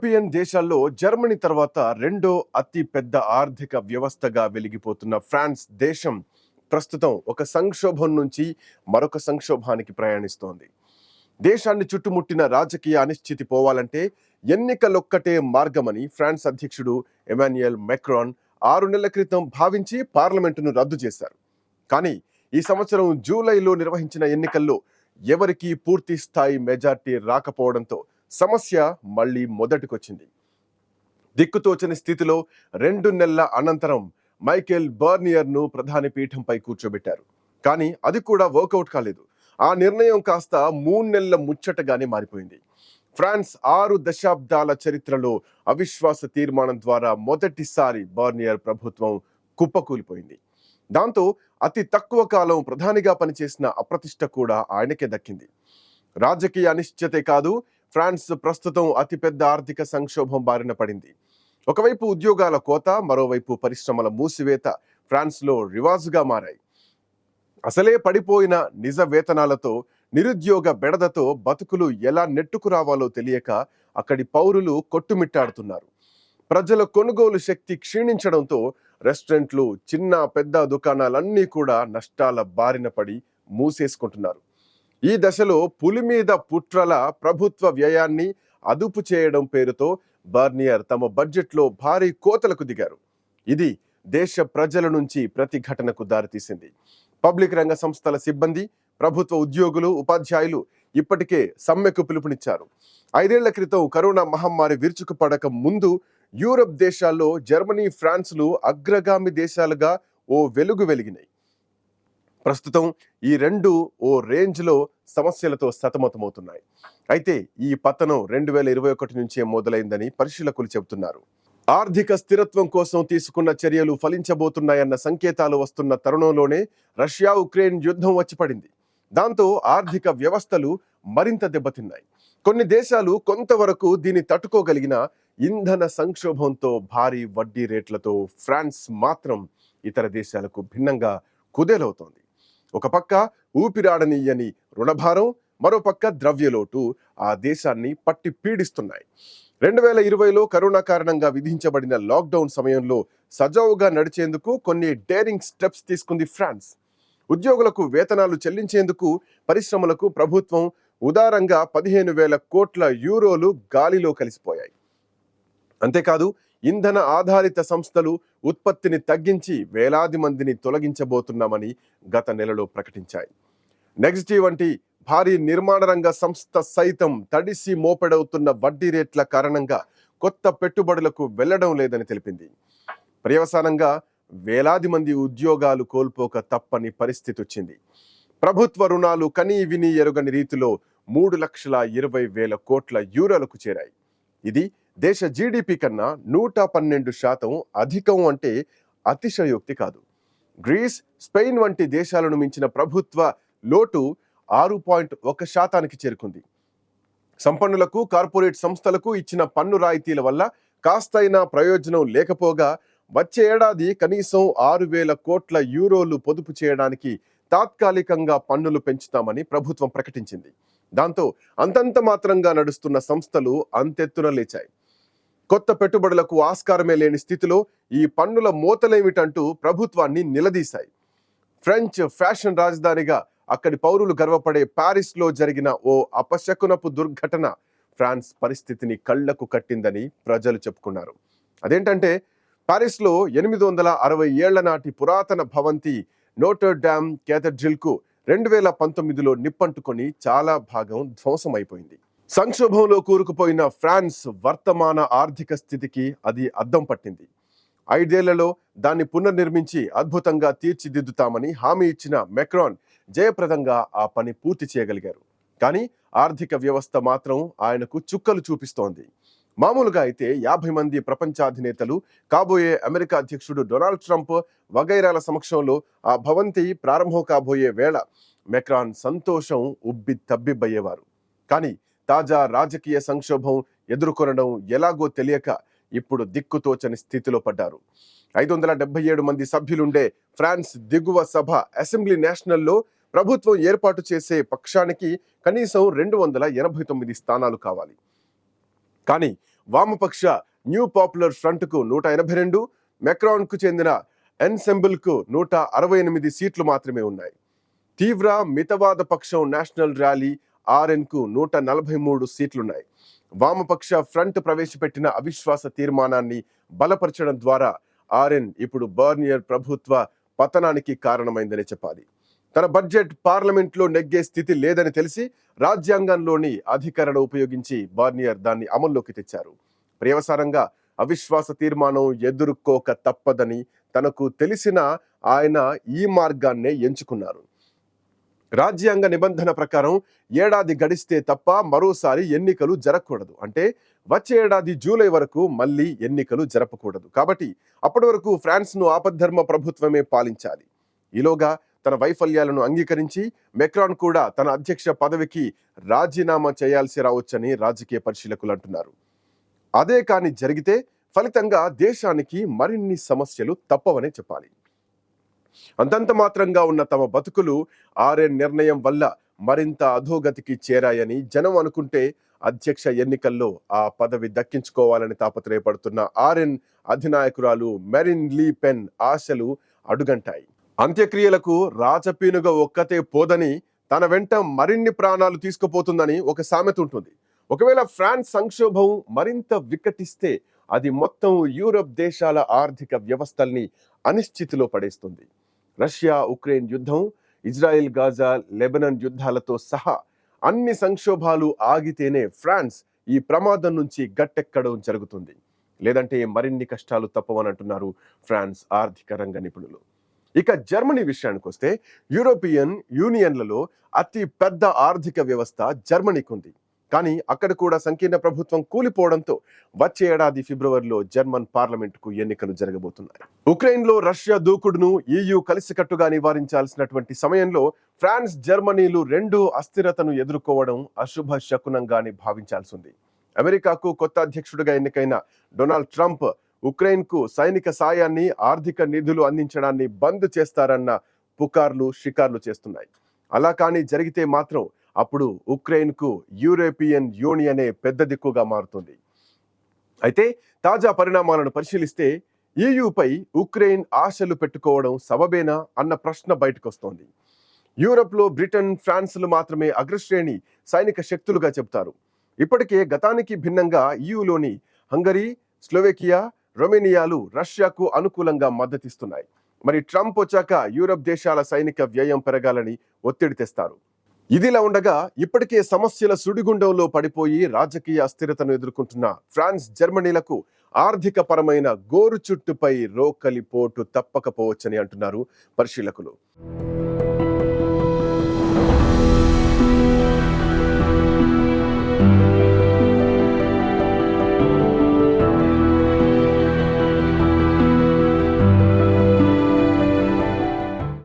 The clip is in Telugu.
యూరోపియన్ దేశాల్లో జర్మనీ తర్వాత రెండో అతి పెద్ద ఆర్థిక వ్యవస్థగా వెలిగిపోతున్న ఫ్రాన్స్ దేశం ప్రస్తుతం ఒక సంక్షోభం నుంచి మరొక సంక్షోభానికి ప్రయాణిస్తోంది. దేశాన్ని చుట్టుముట్టిన రాజకీయ అనిశ్చితి పోవాలంటే ఎన్నికలొక్కటే మార్గమని ఫ్రాన్స్ అధ్యక్షుడు ఎమాన్యుయల్ మెక్రాన్ ఆరు నెలల క్రితం భావించి పార్లమెంటును రద్దు చేశారు. కానీ ఈ సంవత్సరం జూలైలో నిర్వహించిన ఎన్నికల్లో ఎవరికీ పూర్తి స్థాయి మెజార్టీ రాకపోవడంతో సమస్య మళ్ళీ మొదటికొచ్చింది. దిక్కుతోచని స్థితిలో రెండు నెలల అనంతరం మైకేల్ బర్నియర్ను ప్రధాని పీఠంపై కూర్చోబెట్టారు. కానీ అది కూడా వర్కౌట్ కాలేదు. ఆ నిర్ణయం కాస్త మూడు నెలల ముచ్చటగానే మారిపోయింది. ఫ్రాన్స్ ఆరు దశాబ్దాల చరిత్రలో అవిశ్వాస తీర్మానం ద్వారా మొదటిసారి బర్నియర్ ప్రభుత్వం కుప్పకూలిపోయింది. దాంతో అతి తక్కువ కాలం ప్రధానిగా పనిచేసిన అప్రతిష్ట కూడా ఆయనకే దక్కింది. రాజకీయ అనిశ్చితే కాదు ఫ్రాన్స్ ప్రస్తుతం అతిపెద్ద ఆర్థిక సంక్షోభం బారిన పడింది. ఒకవైపు ఉద్యోగాల కోత మరోవైపు పరిశ్రమల మూసివేత ఫ్రాన్స్లో రివాజుగా మారాయి. అసలే పడిపోయిన నిజ వేతనాలతో నిరుద్యోగ బెడదతో బతుకులు ఎలా నెట్టుకురావాలో తెలియక అక్కడి పౌరులు కొట్టుమిట్టాడుతున్నారు. ప్రజల కొనుగోలు శక్తి క్షీణించడంతో రెస్టారెంట్లు చిన్న పెద్ద దుకాణాలన్నీ కూడా నష్టాల బారిన పడి మూసేసుకుంటున్నారు. ఈ దశలో పులి మీద పుట్రల ప్రభుత్వ వ్యయాన్ని అదుపు చేయడం పేరుతో బర్నియర్ తమ బడ్జెట్లో భారీ కోతలకు దిగారు. ఇది దేశ ప్రజల నుంచి ప్రతిఘటనకు దారితీసింది. పబ్లిక్ రంగ సంస్థల సిబ్బంది ప్రభుత్వ ఉద్యోగులు ఉపాధ్యాయులు ఇప్పటికే సమ్మెకు పిలుపునిచ్చారు. ఐదేళ్ళ క్రితం కరోనా మహమ్మారి విరుచుకుపడక ముందు యూరప్ దేశాల్లో జర్మనీ ఫ్రాన్స్లు అగ్రగామి దేశాలుగా ఓ వెలుగు వెలిగినాయి. ప్రస్తుతం ఈ రెండు ఓ రేంజ్లో సమస్యలతో సతమతమవుతున్నాయి. అయితే ఈ పతనం రెండు వేల ఇరవై ఒకటి నుంచే మొదలైందని పరిశీలకులు చెబుతున్నారు. ఆర్థిక స్థిరత్వం కోసం తీసుకున్న చర్యలు ఫలించబోతున్నాయన్న సంకేతాలు వస్తున్న తరుణంలోనే రష్యా ఉక్రెయిన్ యుద్ధం వచ్చి పడింది దాంతో ఆర్థిక వ్యవస్థలు మరింత దెబ్బతిన్నాయి. కొన్ని దేశాలు కొంతవరకు దీన్ని తట్టుకోగలిగిన ఇంధన సంక్షోభంతో భారీ వడ్డీ రేట్లతో ఫ్రాన్స్ మాత్రం ఇతర దేశాలకు భిన్నంగా కుదేలవుతోంది. ఒక పక్క ఊపిరాడనీయని రుణభారం మరోపక్క ద్రవ్యలోటు ఆ దేశాన్ని పట్టి పీడిస్తున్నాయి. రెండు వేల ఇరవైలో కరోనా కారణంగా విధించబడిన లాక్డౌన్ సమయంలో సజావుగా నడిచేందుకు కొన్ని డేరింగ్ స్టెప్స్ తీసుకుంది ఫ్రాన్స్. ఉద్యోగులకు వేతనాలు చెల్లించేందుకు పరిశ్రమలకు ప్రభుత్వం ఉదారంగా పదిహేను వేల కోట్ల యూరోలు గాలిలో కలిసిపోయాయి. అంతేకాదు ఇంధన ఆధారిత సంస్థలు ఉత్పత్తిని తగ్గించి వేలాది మందిని తొలగించబోతున్నామని గత నెలలో ప్రకటించాయి. నెక్స్ట్ వంటి భారీ నిర్మాణ రంగ సంస్థ సైతం తడిసి మోపెడవుతున్న వడ్డీ రేట్ల కారణంగా కొత్త పెట్టుబడులకు వెళ్ళడం లేదని తెలిపింది. పర్యవసానంగా వేలాది మంది ఉద్యోగాలు కోల్పోక తప్పని పరిస్థితి వచ్చింది ప్రభుత్వ రుణాలు కనీ విని ఎరుగని రీతిలో మూడు లక్షల ఇరవై వేల కోట్ల యూరోలకు చేరాయి. ఇది దేశ జీడిపి కన్నా నూట పన్నెండు శాతం అధికం అంటే అతిశయోక్తి కాదు. గ్రీస్ స్పెయిన్ వంటి దేశాలను మించిన ప్రభుత్వ లోటు ఆరు పాయింట్ ఒక శాతానికి చేరుకుంది. సంపన్నులకు కార్పొరేట్ సంస్థలకు ఇచ్చిన పన్ను రాయితీల వల్ల కాస్తైనా ప్రయోజనం లేకపోగా వచ్చే ఏడాది కనీసం ఆరు వేల కోట్ల యూరోలు పొదుపు చేయడానికి తాత్కాలికంగా పన్నులు పెంచుతామని ప్రభుత్వం ప్రకటించింది. దాంతో అంతంత మాత్రంగా నడుస్తున్న సంస్థలు అంతెత్తున లేచాయి. కొత్త పెట్టుబడులకు ఆస్కారమే లేని స్థితిలో ఈ పన్నుల మూతలేమిటంటూ ప్రభుత్వాన్ని నిలదీశాయి. ఫ్రెంచ్ ఫ్యాషన్ రాజధానిగా అక్కడి పౌరులు గర్వపడే ప్యారిస్లో జరిగిన ఓ అపశకునపు దుర్ఘటన ఫ్రాన్స్ పరిస్థితిని కళ్ళకు కట్టిందని ప్రజలు చెప్పుకున్నారు. అదేంటంటే ప్యారిస్లో ఎనిమిది వందల అరవై ఏళ్ళ నాటి పురాతన భవంతి నోటర్ డ్యామ్ కేథడ్రిల్కు రెండు వేల పంతొమ్మిదిలో నిప్పంటుకొని చాలా భాగం ధ్వంసమైపోయింది. సంక్షోభంలో కూరుకుపోయిన ఫ్రాన్స్ వర్తమాన ఆర్థిక స్థితికి అది అద్దం పట్టింది. ఐదేళ్ళలో దాన్ని పునర్నిర్మించి అద్భుతంగా తీర్చిదిద్దుతామని హామీ ఇచ్చిన మెక్రాన్ జయప్రదంగా ఆ పని పూర్తి చేయగలిగారు. కానీ ఆర్థిక వ్యవస్థ మాత్రం ఆయనకు చుక్కలు చూపిస్తోంది. మామూలుగా అయితే యాభై మంది ప్రపంచాధినేతలు కాబోయే అమెరికా అధ్యక్షుడు డొనాల్డ్ ట్రంప్ వగైరాల సమక్షంలో ఆ భవంతి ప్రారంభం కాబోయే వేళ మెక్రాన్ సంతోషం ఉబ్బి తబ్బిబ్బయ్యేవారు. కానీ తాజా రాజకీయ సంక్షోభం ఎదుర్కొనడం ఎలాగో తెలియక ఇప్పుడు దిక్కుతోచని స్థితిలో పడ్డారు. ఐదు వందల డెబ్బై ఏడు మంది సభ్యులుండే ఫ్రాన్స్ దిగువ సభ అసెంబ్లీ నేషనల్లో ప్రభుత్వం ఏర్పాటు చేసే పక్షానికి కనీసం రెండు వందల ఎనభై తొమ్మిది స్థానాలు కావాలి. కానీ వామపక్ష న్యూ పాపులర్ ఫ్రంట్కు నూట ఎనభై రెండు మెక్రాన్కు చెందిన ఎన్సెంబుల్కు నూట అరవై ఎనిమిది సీట్లు మాత్రమే ఉన్నాయి. తీవ్ర మితవాద పక్షం నేషనల్ ర్యాలీ ఆర్ఎన్కు నూట నలభై మూడు సీట్లున్నాయి. వామపక్ష ఫ్రంట్ ప్రవేశపెట్టిన అవిశ్వాస తీర్మానాన్ని బలపరచడం ద్వారా ఆర్ఎన్ ఇప్పుడు బర్నియర్ ప్రభుత్వ పతనానికి కారణమైందని చెప్పాలి. తన బడ్జెట్ పార్లమెంట్లో నెగ్గే స్థితి లేదని తెలిసి రాజ్యాంగంలోని అధికరణ ఉపయోగించి బార్నియర్ దాన్ని అమల్లోకి తెచ్చారు. ప్రియవసారంగా అవిశ్వాస తీర్మానం ఎదుర్కోక తప్పదని తనకు తెలిసిన ఆయన ఈ మార్గాన్నే ఎంచుకున్నారు. రాజ్యాంగ నిబంధన ప్రకారం ఏడాది గడిస్తే తప్ప మరోసారి ఎన్నికలు జరగకూడదు. అంటే వచ్చే ఏడాది జూలై వరకు మళ్ళీ ఎన్నికలు జరపకూడదు. కాబట్టి అప్పటి వరకు ఫ్రాన్స్ను ఆపద్ధర్మ ప్రభుత్వమే పాలించాలి. ఈలోగా తన వైఫల్యాలను అంగీకరించి మెక్రాన్ కూడా తన అధ్యక్ష పదవికి రాజీనామా చేయాల్సి రావచ్చని రాజకీయ పరిశీలకులు అంటున్నారు. అదే కాని జరిగితే ఫలితంగా దేశానికి మరిన్ని సమస్యలు తప్పవనే చెప్పాలి. అంతంత మాత్రంగా ఉన్న తమ బతుకులు ఆర్ఎన్ నిర్ణయం వల్ల మరింత అధోగతికి చేరాయని జనం అనుకుంటే అధ్యక్ష ఎన్నికల్లో ఆ పదవి దక్కించుకోవాలని తాపత్రయపడుతున్న ఆర్ఎన్ అధినాయకురాలు మెరిన్ లీ పెన్ ఆశలు అడుగంటాయి. అంత్యక్రియలకు రాజపీనుగా ఒక్కతే పోదని తన వెంట మరిన్ని ప్రాణాలు తీసుకుపోతుందని ఒక సామెత ఉంటుంది. ఒకవేళ ఫ్రాన్స్ సంక్షోభం మరింత వికటిస్తే అది మొత్తం యూరప్ దేశాల ఆర్థిక వ్యవస్థల్ని అనిశ్చితిలో పడేస్తుంది. రష్యా ఉక్రెయిన్ యుద్ధం ఇజ్రాయెల్ గాజా లెబనన్ యుద్ధాలతో సహా అన్ని సంక్షోభాలు ఆగితేనే ఫ్రాన్స్ ఈ ప్రమాదం నుంచి గట్టెక్కడం జరుగుతుంది. లేదంటే మరిన్ని కష్టాలు తప్పవనంటున్నారు ఫ్రాన్స్ ఆర్థిక రంగ నిపుణులు. ఇక జర్మనీ విషయానికి వస్తే యూరోపియన్ యూనియన్లలో అతి పెద్ద ఆర్థిక వ్యవస్థ జర్మనీకి ఉంది కానీ అక్కడ కూడా సంకీర్ణ ప్రభుత్వం కూలిపోవడంతో వచ్చే ఏడాది ఫిబ్రవరిలో జర్మన్ పార్లమెంటుకు ఎన్నికలు జరగబోతున్నాయి. ఉక్రెయిన్లో రష్యా దూకుడును ఈయూ కలిసికట్టుగా నివారించాల్సినటువంటి సమయంలో ఫ్రాన్స్ జర్మనీలు రెండు అస్థిరతను ఎదుర్కోవడం అశుభ శకునంగానే భావించాల్సి ఉంది అమెరికాకు కొత్త అధ్యక్షుడిగా ఎన్నికైన డొనాల్డ్ ట్రంప్ ఉక్రెయిన్కు సైనిక సాయాన్ని ఆర్థిక నిధులు అందించడాన్ని బంద్ చేస్తారన్న పుకార్లు షికార్లు చేస్తున్నాయి. అలా కానీ జరిగితే మాత్రం అప్పుడు ఉక్రెయిన్కు యూరోపియన్ యూనియనే పెద్ద దిక్కుగా మారుతుంది. అయితే తాజా పరిణామాలను పరిశీలిస్తే ఈయూపై ఉక్రెయిన్ ఆశలు పెట్టుకోవడం సబబేనా అన్న ప్రశ్న బయటకొస్తోంది. యూరప్లో బ్రిటన్ ఫ్రాన్స్లు మాత్రమే అగ్రశ్రేణి సైనిక శక్తులుగా చెబుతారు. ఇప్పటికే గతానికి భిన్నంగా ఈయూలోని హంగరీ స్లోవేకియా రొమేనియాలు రష్యాకు అనుకూలంగా మద్దతిస్తున్నాయి. మరి ట్రంప్ వచ్చాక యూరప్ దేశాల సైనిక వ్యయం పెరగాలని ఒత్తిడి తెస్తారు. ఇదిలా ఉండగా ఇప్పటికే సమస్యల సుడిగుండంలో పడిపోయి రాజకీయ అస్థిరతను ఎదుర్కొంటున్న ఫ్రాన్స్ జర్మనీలకు ఆర్థిక పరమైన గోరు చుట్టుపై రోకలి పోటు తప్పకపోవచ్చని అంటున్నారు పరిశీలకులు.